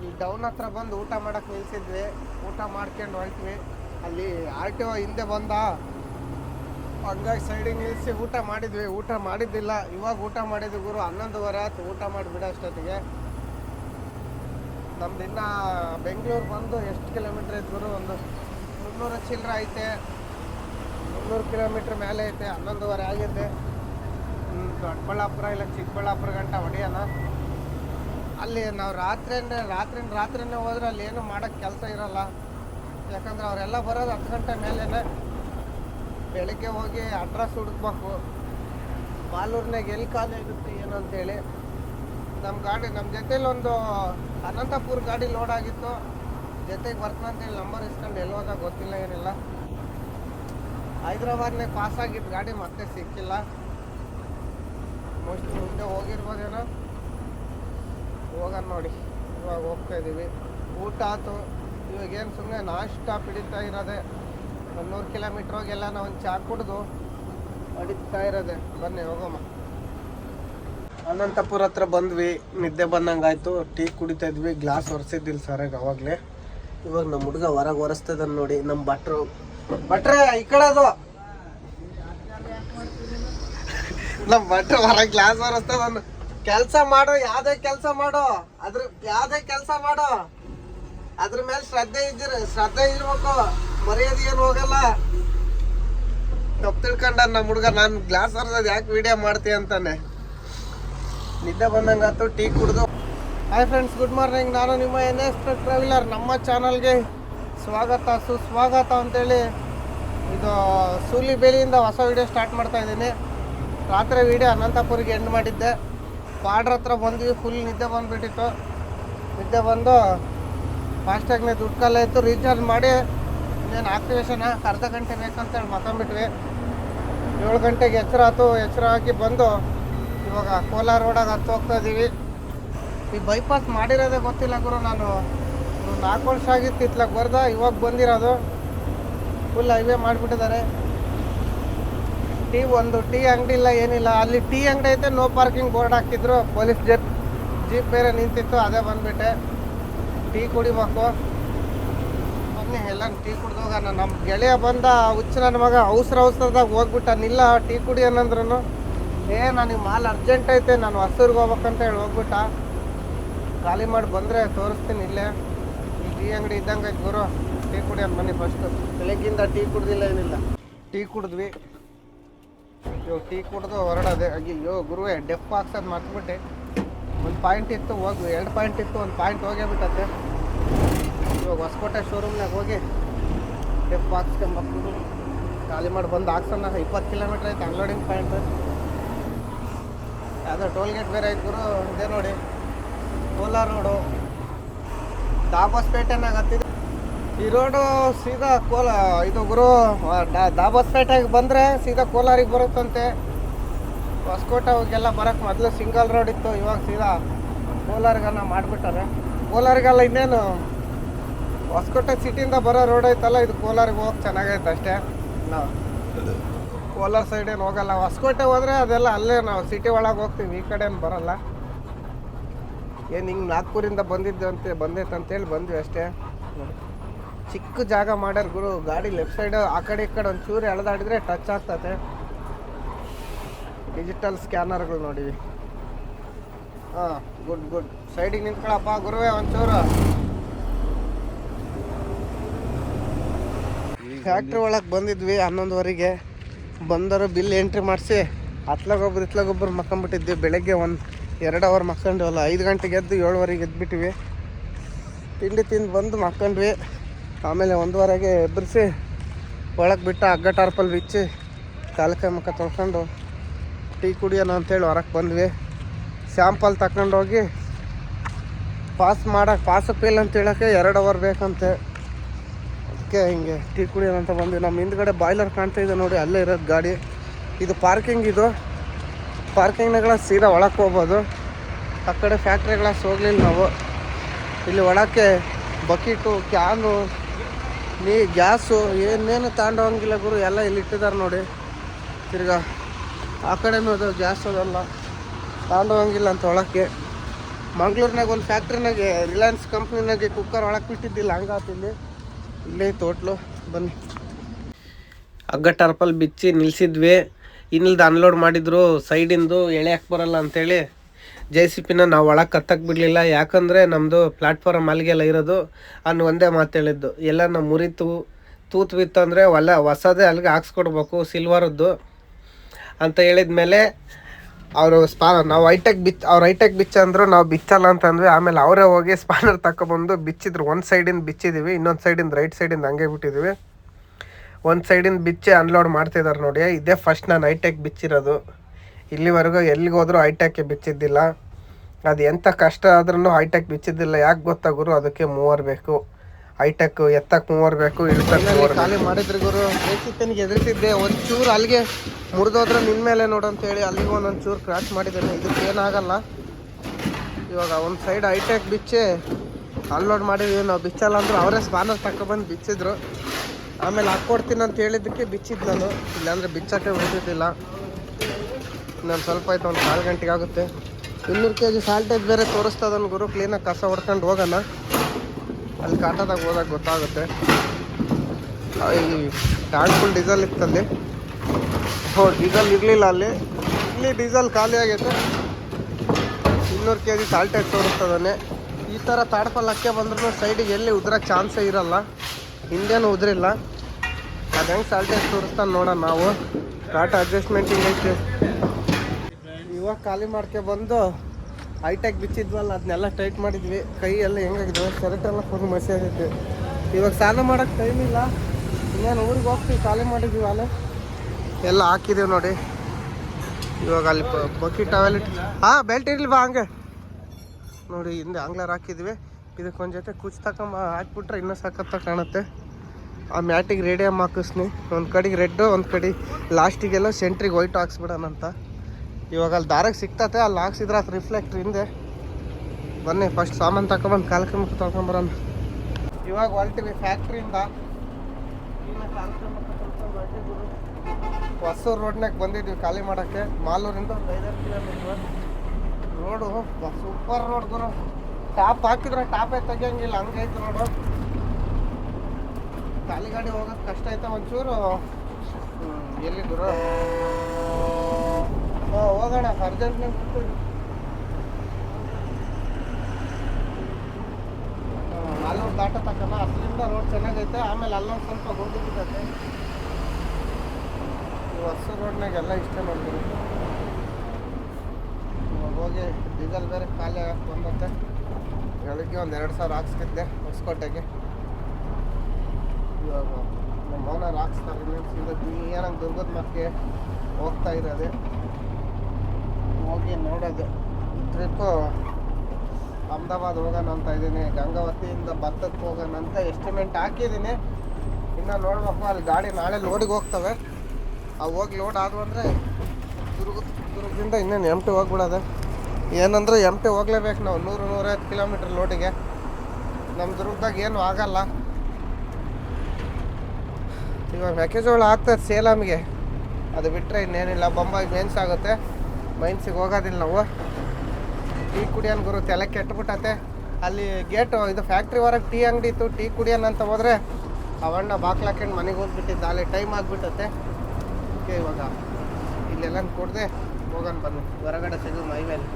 ಇಲ್ಲಿ ಡೌನ್ ಹತ್ರ ಬಂದು ಊಟ ಮಾಡಕ್ಕೆ ನಿಲ್ಸಿದ್ವಿ. ಊಟ ಮಾಡ್ಕೊಂಡು ಹೊರಟ್ವಿ ಅಲ್ಲಿ ಆರ್ ಟಿ ಒ ಹಿಂದೆ ಬಂದ. ಹಂಗಾಗಿ ಸೈಡಿಗೆ ನಿಲ್ಲಿಸಿ ಊಟ ಮಾಡಿದ್ವಿ. ಊಟ ಮಾಡಿದ್ದಿಲ್ಲ. ಇವಾಗ ಊಟ ಮಾಡಿದ್ವಿ ಗುರು ಹನ್ನೊಂದುವರೆ ಆಯ್ತು. ಊಟ ಮಾಡಿಬಿಡ ಅಷ್ಟೊತ್ತಿಗೆ. ನಮ್ದು ಇನ್ನೂ ಬೆಂಗಳೂರು ಬಂದು ಎಷ್ಟು ಕಿಲೋಮೀಟ್ರ್ ಐತೆ ಗುರು? ಒಂದು ಮುನ್ನೂರು ಚಿಲ್ಲರ ಐತೆ. ಮುನ್ನೂರು ಕಿಲೋಮೀಟ್ರ್ ಮೇಲೆ ಐತೆ. ಹನ್ನೊಂದುವರೆ ಆಗಿದೆ. ದೊಡ್ಡಬಳ್ಳಾಪುರ ಇಲ್ಲ ಚಿಕ್ಕಬಳ್ಳಾಪುರ ಗಂಟ ಹೊಡಿಯೋಣ. ಅಲ್ಲಿ ನಾವು ರಾತ್ರಿ ರಾತ್ರಿ ರಾತ್ರಿನೇ ಹೋದ್ರೆ ಅಲ್ಲಿ ಏನು ಮಾಡೋಕ್ಕೆ ಕೆಲಸ ಇರಲ್ಲ. ಯಾಕಂದ್ರೆ ಅವರೆಲ್ಲ ಬರೋದು ಹತ್ತು ಗಂಟೆ ಮೇಲೇನೆ. ಬೆಳಿಗ್ಗೆ ಹೋಗಿ ಅಡ್ರೆಸ್ ಹುಡುಕ್ಬೇಕು. ಬಾಲೂರ್ನಾಗ ಎಲ್ಲಿ ಖಾಲಿ ಆಗುತ್ತೆ ಏನು ಅಂತೇಳಿ. ನಮ್ಮ ಗಾಡಿ ನಮ್ಮ ಜೊತೇಲಿ ಒಂದು ಅನಂತಪುರ ಗಾಡಿ ಲೋಡ್ ಆಗಿತ್ತು. ಜೊತೆಗೆ ಬರ್ತಂತೇಳಿ ನಂಬರ್ ಇಸ್ಕೊಂಡು ಎಲ್ಲಿ ಹೋದಾಗ ಗೊತ್ತಿಲ್ಲ ಏನಿಲ್ಲ. ಹೈದ್ರಾಬಾದ್ನಾಗ ಪಾಸ್ ಆಗಿದ್ದು ಗಾಡಿ ಮತ್ತೆ ಸಿಕ್ಕಿಲ್ಲ. ಮೋಸ್ಟ್ಲಿ ಮುಂದೆ ಹೋಗಿರ್ಬೋದೇನೋ. ಹೋಗೋಣ ನೋಡಿ. ಇವಾಗ ಹೋಗ್ತಾ ಇದ್ದೀವಿ ಊಟ ಆಯ್ತು ಇವಾಗ ಏನು ಸುಮ್ಮನೆ ನಾಷ್ಟ ಹಿಡಿತಾ ಇರೋದೆ. ಮುನ್ನೂರು ನೂರು ಕಿಲೋಮೀಟ್ರ್ ಹೋಗೆಲ್ಲ ನಾವು ಒಂದು ಚಾ ಕುಡ್ದು ಹೊಡಿತಾ ಇರೋದೆ. ಬನ್ನಿ ಹೋಗಮ್ಮ ಅನಂತಪುರ ಹತ್ರ ಬಂದ್ವಿ. ನಿದ್ದೆ ಬಂದಂಗಾಯ್ತು. ಟೀ ಕುಡಿತಾ ಇದ್ವಿ. ಗ್ಲಾಸ್ ಒರೆಸಿದ್ದಿಲ್ಲ ಸರಾಗ ಅವಾಗಲೇ. ಇವಾಗ ನಮ್ಮ ಹುಡುಗ ಹೊರಗೆ ಒರೆಸ್ತದ ನೋಡಿ. ನಮ್ಮ ಭಟ್ರು. ಭಟ್ರೆ, ಈ ಕಡೆ ಅದು. ನಮ್ಮ ಭಟ್ರು ಹೊರಗೆ ಗ್ಲಾಸ್ ಒರೆಸ್ತದ ಕೆಲಸ ಮಾಡೋ, ಯಾವ್ದೇ ಕೆಲಸ ಮಾಡೋ, ಅದ್ರ, ಯಾವ್ದೇ ಕೆಲಸ ಮಾಡೋ, ಅದ್ರ ಮೇಲೆ ಶ್ರದ್ಧೆ ಇದ್ದಿರ, ಶ್ರದ್ಧೆ ಇರ್ಬೇಕು, ಮರ್ಯಾದೆ ಏನು ಹೋಗಲ್ಲ. ತಪ್ಪು ತಿಳ್ಕೊಂಡ ನಮ್ಮ ಹುಡುಗ, ನಾನು ಗ್ಲಾಸ್ ಹೊರದ್ ಯಾಕೆ ವಿಡಿಯೋ ಮಾಡ್ತೀಯ ಅಂತಾನೆ. ನಿದ್ದೆ ಬಂದಂಗಾತು ಟೀ ಕುಡ್ದು. ಹಾಯ್ ಫ್ರೆಂಡ್ಸ್ ಗುಡ್ ಮಾರ್ನಿಂಗ್ ನಾನು ನಿಮ್ಮ ಎನ್ ಎಸ್ ಟ್ರಾವೆಲರ್ ನಮ್ಮ ಚಾನಲ್ಗೆ ಸ್ವಾಗತ, ಸುಸ್ವಾಗತ ಅಂತೇಳಿ ಇದು ಸೂಲಿ ಬೇಲಿಯಿಂದ ಹೊಸ ವಿಡಿಯೋ ಸ್ಟಾರ್ಟ್ ಮಾಡ್ತಾ ಇದ್ದೀನಿ. ರಾತ್ರಿ ವಿಡಿಯೋ ಅನಂತಪುರಿಗೆ ಎಂಡ್ ಮಾಡಿದ್ದೆ. ಬಾರ್ಡ್ರ್ ಹತ್ರ ಬಂದ್ವಿ ಫುಲ್ ನಿದ್ದೆ ಬಂದುಬಿಟ್ಟಿತ್ತು. ನಿದ್ದೆ ಬಂದು ಫಾಸ್ಟ್ಯಾಗ್ನೇ ದುಡ್ಡು ಕಾಲ ಇತ್ತು ರೀಚಾರ್ಜ್ ಮಾಡಿ ಇನ್ನೇನು ಆಕ್ಟಿವೇಶನ್ ಅರ್ಧ ಗಂಟೆ ಬೇಕಂತೇಳಿ ಮತ್ತೊಂಬಿಟ್ವಿ ಏಳು ಗಂಟೆಗೆ ಎಚ್ಚರ ಆಯ್ತು, ಎಚ್ಚರ ಹಾಕಿ ಬಂದು ಇವಾಗ ಕೋಲಾರ ರೋಡಾಗ ಹತ್ತು ಹೋಗ್ತಾ ಇದ್ದೀವಿ ಈ ಬೈಪಾಸ್ ಮಾಡಿರೋದೇ ಗೊತ್ತಿಲ್ಲ ಗುರು, ನಾನು ನಾಲ್ಕು ವರ್ಷ ಆಗಿತ್ತು ಇತ್ಲಾಗ ಬರ್ದ, ಇವಾಗ ಬಂದಿರೋದು. ಫುಲ್ ಹೈವೇ ಮಾಡಿಬಿಟ್ಟಿದ್ದಾರೆ. ಟೀ ಒಂದು, ಟೀ ಅಂಗಡಿ ಇಲ್ಲ, ಏನಿಲ್ಲ. ಅಲ್ಲಿ ಟೀ ಅಂಗಡಿ ಐತೆ, ನೋ ಪಾರ್ಕಿಂಗ್ ಬೋರ್ಡ್ ಹಾಕಿದ್ರು ಪೊಲೀಸ್ ಜೆಪ್ ಜೀಪ್ ಬೇರೆ ನಿಂತಿತ್ತು, ಅದೇ ಬಂದ್ಬಿಟ್ಟೆ. ಟೀ ಕುಡಿಬೇಕು. ಬನ್ನಿ ಎಲ್ಲ ಟೀ ಕುಡ್ದು ಹೋಗೋಣ ನಮ್ಮ ಗೆಳೆಯ ಬಂದ ಹುಚ್ಚ ನನ್ನ ಮಗ ಅವಸರ ಅವಸರದಾಗ ಹೋಗ್ಬಿಟ್ಟ. ನಿಲ್ಲ, ಟೀ ಕುಡಿ ಅನ್ನಂದ್ರೂ ಏ ನನಗೆ ಮಾಲ್ ಅರ್ಜೆಂಟ್ ಐತೆ, ನಾನು ಹೊಸೂರ್ಗೆ ಹೋಗ್ಬೇಕಂತ ಹೇಳಿ ಹೋಗ್ಬಿಟ್ಟ. ಖಾಲಿ ಮಾಡಿ ಬಂದರೆ ತೋರಿಸ್ತೀನಿ ಇಲ್ಲೇ. ಈ ಟೀ ಅಂಗಡಿ ಇದ್ದಂಗೆ ಗುರು, ಟೀ ಕುಡಿಯೋಣ ಬನ್ನಿ ಫಸ್ಟು ಬೆಳಗ್ಗಿಂದ ಟೀ ಕುಡ್ದಿಲ್ಲ ಏನಿಲ್ಲ. ಟೀ ಕುಡಿದ್ವಿ. ಇವಾಗ ಟೀ ಕುಡ್ದು ಹೊರಡೋದೆ. ಅಯ್ಯೋ ಗುರುವೆ ಡೆಫ್ ಹಾಕ್ಸೋದು ಮರ್ತ್ಬಿಟ್ಟೆ. ಒಂದು ಪಾಯಿಂಟ್ ಇತ್ತು ಹೋಗಿ ಎರಡು ಪಾಯಿಂಟ್ ಇತ್ತು, ಒಂದು ಪಾಯಿಂಟ್ ಹೋಗೇ ಬಿಟ್ಟತ್ತೆ. ಇವಾಗ ಹೊಸಕೋಟೆ ಶೋರೂಮ್ನಾಗ ಹೋಗಿ ಡೆಫ್ ಹಾಕ್ಸ್ಕೊಂಬರ್ತು ಖಾಲಿ ಮಾಡಿ ಬಂದು ಹಾಕ್ಸೋಣ. ಇಪ್ಪತ್ತು ಕಿಲೋಮೀಟ್ರ್ ಐತೆ ಅನ್ಲೋಡಿಂಗ್ ಪಾಯಿಂಟ್ ಯಾವುದೋ ಟೋಲ್ ಗೇಟ್ ಬೇರೆ ಐತೆ ಗುರು, ಇದೆ ನೋಡಿ. ಕೋಲಾರ ರೋಡು ದಾಬಸ್ಪೇಟೆನಾಗ ಹತ್ತಿದೆ ಈ ರೋಡು ಸೀದಾ ಕೋಲ ಇದು ಗುರು ದಾಬಸ್ಪೇಟೆಗೆ ಬಂದರೆ ಸೀದಾ ಕೋಲಾರಿಗೆ ಬರುತ್ತಂತೆ. ಹೊಸಕೋಟೆ ಹೋಗೆಲ್ಲ ಬರೋಕ್ಕೆ ಮೊದಲು ಸಿಂಗಲ್ ರೋಡ್ ಇತ್ತು ಇವಾಗ ಸೀದಾ ಕೋಲಾರಿಗೆಲ್ಲ ಮಾಡಿಬಿಟ್ಟಾರೆ. ಕೋಲಾರಿಗೆಲ್ಲ ಇನ್ನೇನು ಹೊಸಕೋಟೆ ಸಿಟಿಯಿಂದ ಬರೋ ರೋಡ್ ಐತಲ್ಲ ಇದು ಕೋಲಾರಿಗೆ ಹೋಗಿ ಚೆನ್ನಾಗೈತೆ ಅಷ್ಟೇ. ನಾವು ಕೋಲಾರ ಸೈಡೇನು ಏನು ಹೋಗಲ್ಲ. ಹೊಸಕೋಟೆ ಹೋದರೆ ಅದೆಲ್ಲ ಅಲ್ಲೇ ನಾವು ಸಿಟಿ ಒಳಗೆ ಹೋಗ್ತೀವಿ ಈ ಕಡೆ ಬರಲ್ಲ. ಏನು ಹಿಂಗೆ ನಾಗ್ಪುರಿಂದ ಬಂದಿದ್ದು ಅಂತ ಬಂದೈತೆ ಅಂತೇಳಿ ಬಂದ್ವಿ ಅಷ್ಟೇ. ನೋಡಿ. ಚಿಕ್ಕ ಜಾಗ ಮಾಡ್ಯಾರ ಗುರು. ಗಾಡಿ ಲೆಫ್ಟ್ ಸೈಡ್ ಆ ಕಡೆ ಈ ಕಡೆ ಒಂಚೂರು ಎಳೆದಾಡಿದ್ರೆ ಟಚ್ ಆಗ್ತತೆ ಡಿಜಿಟಲ್ ಸ್ಕ್ಯಾನರ್ಗಳು ನೋಡಿವಿ. ಹಾಂ ಗುಡ್ ಗುಡ್ ಸೈಡಿಗೆ ನಿಂತ್ಕೊಳಪ್ಪ ಗುರುವೇ ಒಂಚೂರು. ಫ್ಯಾಕ್ಟ್ರಿ ಒಳಗೆ ಬಂದಿದ್ವಿ ಹನ್ನೊಂದುವರೆಗೆ. ಬಂದರು ಬಿಲ್ ಎಂಟ್ರಿ ಮಾಡಿಸಿ. ಹತ್ಲಾಗೊಬ್ರು ಇತ್ಲಾಗೊಬ್ರು ಮಕ್ಕೊಂಬಿಟ್ಟಿದ್ವಿ. ಬೆಳಗ್ಗೆ ಒಂದು ಎರಡು ಅವರ್ ಮಕ್ಕಂಡ್ವಲ್ಲ, ಐದು ಗಂಟೆಗೆ ಎದ್ದು ಏಳುವರೆಗೆ ಎದ್ಬಿಟ್ವಿ ತಿಂಡಿ ತಿಂದು ಬಂದು ಮಕ್ಕೊಂಡ್ವಿ. ಆಮೇಲೆ ಒಂದುವರೆಗೆ ಎಬ್ಬರಿಸಿ ಒಳಗೆ ಬಿಟ್ಟು ಹಗ್ಗ ಟಾರ್ಪಲ್ ಬಿಚ್ಚಿ ಕಾಲಕ್ಕೆ ಮುಖ ತೊಳ್ಕೊಂಡು ಟೀ ಕುಡಿಯೋಣ ಅಂತೇಳಿ ಹೊರಕ್ಕೆ ಬಂದ್ವಿ. ಸ್ಯಾಂಪಲ್ ತಗೊಂಡೋಗಿ ಪಾಸ್ ಮಾಡೋಕ್ಕೆ ಪಾಸ್ ಇಲ್ಲ ಅಂತ ಹೇಳೋಕ್ಕೆ ಎರಡು ಅವರ್ ಬೇಕಂತೆ. ಅದಕ್ಕೆ ಹಿಂಗೆ ಟೀ ಕುಡಿಯೋಣ ಅಂತ ಬಂದ್ವಿ. ನಮ್ಮ ಹಿಂದ್ಗಡೆ ಬಾಯ್ಲರ್ ಕಾಣ್ತಾ ಇದೆ ನೋಡಿ, ಅಲ್ಲೇ ಇರೋದು ಗಾಡಿ. ಇದು ಪಾರ್ಕಿಂಗ್ ಇದು. ಪಾರ್ಕಿಂಗ್ನಾಗಳ ಸೀದಾ ಒಳಕ್ಕೆ ಹೋಗ್ಬೋದು. ಆ ಕಡೆ ಫ್ಯಾಕ್ಟ್ರಿಗಳ ಹೋಗ್ಲಿಲ್ಲ ನಾವು. ಇಲ್ಲಿ ಒಳಕ್ಕೆ ಬಕೀಟು ಕ್ಯಾನು ನೀ ಗ್ಯಾಸು ಏನೇನು ತಗೊಂಡೋಗಂಗಿಲ್ಲ ಗುರು, ಎಲ್ಲ ಇಲ್ಲಿ ಇಟ್ಟಿದ್ದಾರೆ ನೋಡಿ. ತಿರ್ಗಾ, ಆ ಕಡೆನೂ ಅದು, ಗ್ಯಾಸ್ ಅದಲ್ಲ ತಗೊಂಡೋಗಂಗಿಲ್ಲ ಅಂತ ಒಳಕ್ಕೆ. ಮಂಗ್ಳೂರ್ನಾಗ ಒಂದು ಫ್ಯಾಕ್ಟ್ರಿನಾಗೆ, ರಿಲಯನ್ಸ್ ಕಂಪ್ನಿನಾಗೆ ಕುಕ್ಕರ್ ಒಳಗೆ ಬಿಟ್ಟಿದ್ದಿಲ್ಲ ಹಂಗಾತಿಲ್ಲಿ ಇಲ್ಲಿ. ತೋಟ್ಲು, ಬನ್ನಿ. ಹಗ್ಗ ಟರ್ಪಲ್ ಬಿಚ್ಚಿ ನಿಲ್ಲಿಸಿದ್ವಿ ಇನ್ನಿಲ್ದು ಅನ್ಲೋಡ್ ಮಾಡಿದ್ರು, ಸೈಡಿಂದು ಎಳೆಯಕ್ಕೆ ಬರಲ್ಲ ಅಂತೇಳಿ ಜೆ ಸಿ ಪಿನ ನಾವು ಒಳಗೆ ಕತ್ತಕ್ಕೆ ಬಿಡಲಿಲ್ಲ. ಯಾಕಂದರೆ ನಮ್ಮದು ಪ್ಲ್ಯಾಟ್ಫಾರ್ಮ್ ಅಲ್ಲಿಗೆಲ್ಲ ಇರೋದು. ಅನ್ನು ಒಂದೇ ಮಾತು ಹೇಳಿದ್ದು. ಎಲ್ಲ ನಾವು ಮುರಿತು, ತೂತು ಬಿತ್ತು ಅಂದರೆ ಒಲ್ಲ ಹೊಸದೇ ಅಲ್ಲಿಗೆ ಹಾಕ್ಸ್ಕೊಡ್ಬೇಕು ಸಿಲ್ವರದ್ದು ಅಂತ ಹೇಳಿದ ಮೇಲೆ ಅವರು ಸ್ಪಾ ನಾವು ಹೈಟೆಕ್ ಬಿಚ್ ಅವ್ರು ಹೈಟೆಕ್ ಬಿಚ್ಚ ಅಂದರು ನಾವು ಬಿಚ್ಚಲ್ಲ ಅಂತಂದ್ವಿ. ಆಮೇಲೆ ಅವರೇ ಹೋಗಿ ಸ್ಪಾನರ್ ತಗೊಬಂದು ಬಿಚ್ಚಿದ್ರು. ಒಂದು ಸೈಡಿಂದ ಬಿಚ್ಚಿದ್ದೀವಿ ಇನ್ನೊಂದು ಸೈಡಿಂದ ರೈಟ್ ಸೈಡಿಂದ ಹಂಗೆ ಬಿಟ್ಟಿದ್ದೀವಿ ಒಂದು ಸೈಡಿಂದ ಬಿಚ್ಚಿ ಅನ್ಲೋಡ್ ಮಾಡ್ತಿದ್ದಾರೆ ನೋಡಿ. ಇದೇ ಫಸ್ಟ್ ನಾನು ಹೈಟೆಕ್ ಬಿಚ್ಚಿರೋದು. ಇಲ್ಲಿವರೆಗೂ ಎಲ್ಲಿಗೆ ಹೋದರೂ ಐಟೆಕ್ಕೆ ಬಿಚ್ಚಿದ್ದಿಲ್ಲ. ಅದು ಎಂಥ ಕಷ್ಟ ಆದ್ರೂ ಹೈಟೆಕ್ ಬಿಚ್ಚಿದ್ದಿಲ್ಲ. ಯಾಕೆ ಗೊತ್ತಾ ಗುರು? ಅದಕ್ಕೆ ಮೂವರ್ ಬೇಕು. ಹೈಟೆಕ್ ಎತ್ತಕ್ಕೆ ಮೂವರ್ ಬೇಕು ಇಳ್ಸಕ್ಕೆ ಖಾಲಿ ಮಾಡಿದ್ರಿ ಗುರು. ಬೇಕಿತ್ತನಿಗೆ ಎದುರಿಸಿದ್ದೆ ಒಂಚೂರು ಅಲ್ಲಿಗೆ ಮುರಿದೋದ್ರೆ ನಿನ್ನ ಮೇಲೆ ನೋಡು ಅಂತ ಹೇಳಿ ಅಲ್ಲಿಗೆ ಒಂದೊಂದು ಚೂರು ಕ್ರಾಚ್ ಮಾಡಿದ್ದೇನೆ. ಇದಕ್ಕೆ ಏನಾಗಲ್ಲ. ಇವಾಗ ಒಂದು ಸೈಡ್ ಹೈಟೆಕ್ ಬಿಚ್ಚಿ ಅನ್ಲೋಡ್ ಮಾಡಿದ್ವಿ ನಾವು ಬಿಚ್ಚಲ್ಲ ಅಂದ್ರೆ ಅವರೇ ಸ್ಪಾನರ್ ತಗೊಬಂದು ಬಿಚ್ಚಿದ್ರು. ಆಮೇಲೆ ಹಾಕ್ಕೊಡ್ತೀನಿ ಅಂತ ಹೇಳಿದ್ದಕ್ಕೆ ಬಿಚ್ಚಿದ್ದು ನಾನು. ಇಲ್ಲಾಂದರೆ ಬಿಚ್ಚಕ್ಕೆ ಬಿಡ್ತಿದ್ದಿಲ್ಲ. ಇನ್ನೊಂದು ಸ್ವಲ್ಪ ಆಯ್ತು, ಒಂದು ಕಾಲು ಗಂಟೆಗೆ ಆಗುತ್ತೆ. ಇನ್ನೂರು ಕೆ ಜಿ ಸಾಲ್ಟೇಜ್ ಬೇರೆ ತೋರಿಸ್ತಾ ಅದನ್ನು ಗುರು. ಕ್ಲೀನಾಗಿ ಕಸ ಹೊಡ್ಕೊಂಡು ಹೋಗೋಣ. ಅಲ್ಲಿ ಕಾಟದಾಗ ಹೋದಾಗ ಗೊತ್ತಾಗುತ್ತೆ. ಈ ಟ್ಯಾಂಕ್ ಫುಲ್ ಡೀಸೆಲ್ ಇತ್ತಲ್ಲಿ. ಹೋ ಡೀಸೆಲ್ ಇರಲಿಲ್ಲ ಅಲ್ಲಿ. ಇಲ್ಲಿ ಡೀಸೆಲ್ ಖಾಲಿ ಆಗೈತೆ. ಇನ್ನೂರು ಕೆ ಜಿ ಸಾಲ್ಟೇಜ್ ತೋರಿಸ್ತದಾನೆ ಈ ಥರ ತಾಡ್ಪಲ್ಲಕ್ಕೆ ಬಂದ್ರೂ ಸೈಡಿಗೆ ಎಲ್ಲಿ ಉದ್ರಕ್ಕೆ ಚಾನ್ಸೇ ಇರಲ್ಲ. ಹಿಂದೇನು ಉದ್ರಿಲ್ಲ. ಅದು ಹೆಂಗೆ ಸಾಲ್ಟೇಜ್ ತೋರಿಸ್ತಾನೆ ನೋಡೋಣ ನಾವು. ಕಾಟ ಅಡ್ಜಸ್ಟ್ಮೆಂಟ್ ಹಿಂಗೈತೆ ಇವಾಗ ಖಾಲಿ ಮಾಡ್ಕೊ ಬಂದು ಹೈಟೆಕ್ ಬಿಚ್ಚಿದ್ವಲ್ಲ ಅದನ್ನೆಲ್ಲ ಟೈಟ್ ಮಾಡಿದ್ವಿ. ಕೈ ಎಲ್ಲ ಹೆಂಗಾಗಿದೆ? ಶರ್ಟ್ ಎಲ್ಲ ಫುಲ್ ಮಸಿ ಆಗೈತೆ. ಇವಾಗ ಸ್ನಾನ ಮಾಡೋಕ್ಕೆ ಟೈಮ್ ಇಲ್ಲ. ಇನ್ನೇನು ಊರಿಗೆ ಹೋಗ್ತೀವಿ, ಖಾಲಿ ಮಾಡಿದ್ವಿ ಅಲ್ಲೇ. ಎಲ್ಲ ಹಾಕಿದ್ದೀವಿ ನೋಡಿ. ಇವಾಗ ಅಲ್ಲಿ ಬಕೆಟ್ ಟಾಯ್ಲೆಟ್ ಹಾಂ ಬೆಲ್ಟ್ ಇರ್ಲಿ ಬಾ ಹಂಗೆ. ನೋಡಿ, ಹಿಂದೆ ಆಂಗ್ಲರ್ ಹಾಕಿದ್ವಿ. ಇದಕ್ಕೆ ಒಂದು ಜೊತೆ ಕುಚ್ ತಕೊಂಬ ಹಾಕ್ಬಿಟ್ರೆ ಇನ್ನೂ ಸಖತ್ತ ಕಾಣುತ್ತೆ. ಆ ಮ್ಯಾಟಿಗೆ ರೇಡಿಯಮ್ ಹಾಕಿಸ್ನಿ. ಒಂದು ಕಡೆಗೆ ರೆಡ್ಡು ಒಂದು ಕಡೆ ಲಾಸ್ಟಿಗೆಲ್ಲ ಸೆಂಟ್ರಿಗೆ ವೈಟ್ ಹಾಕ್ಸ್ಬಿಡೋಣ ಅಂತ ಇವಾಗ ಅಲ್ಲಿ ದಾರಕ್ಕೆ ಸಿಗ್ತತೆ ಅಲ್ಲಿ ಹಾಕ್ಸಿದ್ರೆ ಅದು ರಿಫ್ಲೆಕ್ಟ್ರ್ ಹಿಂದೆ. ಬನ್ನಿ ಫಸ್ಟ್ ಸಾಮಾನು ತಗೊಂಬಂದು ಕಾಲಕ್ರಮಕ್ಕೆ ತಗೊಂಬರೋಣ ಇವಾಗ ಹೊರಟಿವಿ ಫ್ಯಾಕ್ಟ್ರಿಯಿಂದ ಹೊಸೂರು ರೋಡ್ನಾಗ ಬಂದಿದ್ವಿ ಖಾಲಿ ಮಾಡೋಕ್ಕೆ. ಮಾಲೂರಿಂದ ಐದಾರು ಕಿಲೋಮೀಟ್ರ್ ರೋಡು ಸೂಪರ್ ರೋಡ್ ಗುರು. ಟಾಪ್ ಹಾಕಿದ್ರೆ ಟಾಪೇ ತೆಗಿಯಂಗಿಲ್ಲ ಹಂಗೈತೆ ನೋಡು. ಖಾಲಿ ಗಾಡಿ ಹೋಗೋದು ಕಷ್ಟ ಐತೆ ಒಂಚೂರು. ಹ್ಮ್, ಹೋಗೋಣ ಅರ್ಜೆಂಟ್ನಾಗ ಮಾಲೂರು ದಾಟ ತಕ್ಕಲ್ಲ ಅಸಲಿಂದ ರೋಡ್ ಚೆನ್ನಾಗೈತೆ, ಆಮೇಲೆ ಅಲ್ಲೊಂದು ಸ್ವಲ್ಪ ಗುಂಡಿ ಬಿದ್ದೈತೆ ಈ ಹೊಸ ರೋಡ್ನಾಗೆಲ್ಲ ಇಷ್ಟ ನೋಡ್ತೀನಿ ಹೋಗಿ ಡೀಸೆಲ್ ಬೇರೆ ಖಾಲಿ ಆಗಕ್ಕೆ ಬಂದತ್ತೆ ಬೆಳಗ್ಗೆ ಒಂದು ಎರಡು ಸಾವಿರ ಹಾಕ್ಸ್ತಿದ್ದೆ, ಹೊಸಕೋಟೆಗೆ. ಇವಾಗ ನಮ್ಮ ಮೌನ ಹಾಕ್ಸ್ತಾರೆ ಇನ್ನೇನು ಏನಂಗೆ ದುರ್ಗದ ಮಕ್ಕಳಿಗೆ ಹೋಗ್ತಾ ಇರೋದೆ. ಹೋಗಿ ನೋಡೋದು ಟ್ರಿಪ್ಪು ಅಹಮದಾಬಾದ್ ಹೋಗೋಣ ಅಂತ ಇದ್ದೀನಿ. ಗಂಗಾವತಿಯಿಂದ ಭತ್ತಕ್ಕೆ ಹೋಗೋಣ ಅಂತ ಎಸ್ಟಿಮೇಟ್ ಹಾಕಿದ್ದೀನಿ. ಇನ್ನು ನೋಡ್ಬೇಕು, ಅಲ್ಲಿ ಗಾಡಿ ನಾಳೆ ಲೋಡಿಗೆ ಹೋಗ್ತವೆ. ಅವು ಹೋಗಿ ಲೋಡ್ ಆದವು ಅಂದರೆ ದುರ್ಗ ದುರ್ಗದಿಂದ ಇನ್ನೇನು ಎಂ ಟಿ ಹೋಗ್ಬಿಡೋದು. ಏನಂದ್ರೆ ಎಂ ಟಿ ಹೋಗ್ಲೇಬೇಕು ನಾವು, ನೂರು, ನೂರೈವತ್ತು ಕಿಲೋಮೀಟ್ರ್ ಲೋಡಿಗೆ ನಮ್ಮ ದುರ್ಗದಾಗ ಏನು ಆಗಲ್ಲ. ಇವಾಗ ಮೆಕ್ಕೆಜೋಳ ಆಗ್ತದೆ ಸೇಲಮ್ಗೆ ಅದು ಬಿಟ್ಟರೆ ಇನ್ನೇನಿಲ್ಲ, ಬೊಂಬಾಯಿ ಮೇನ್ಸ್ ಆಗುತ್ತೆ. ಮೈನ್ಸಿಗೆ ಹೋಗೋದಿಲ್ಲ ನಾವು. ಟೀ ಕುಡಿಯೋನ್ ಗುರು ತಲೆ ಕೆಟ್ಬಿಟ್ಟತೆ. ಅಲ್ಲಿ ಗೇಟು, ಇದು ಫ್ಯಾಕ್ಟ್ರಿ ಹೊರಗೆ ಟೀ ಅಂಗಡಿ ಇತ್ತು, ಟೀ ಕುಡಿಯೋಣ ಅಂತ ಹೋದ್ರೆ ಅವಣ್ಣ ಬಾಕ್ಲು ಹಾಕೊಂಡು ಮನೆಗೆ ಹೋಗ್ಬಿಟ್ಟಿದ್ದ. ಅಲ್ಲಿ ಟೈಮ್ ಆಗಿಬಿಟ್ಟತೆ. ಓಕೆ, ಇವಾಗ ಇಲ್ಲೆಲ್ಲ ಕೊಡದೆ ಹೋಗೋಣ ಬನ್ನಿ. ಹೊರಗಡೆ ಸಿಗು ಮೈ ಮೇಲೆ.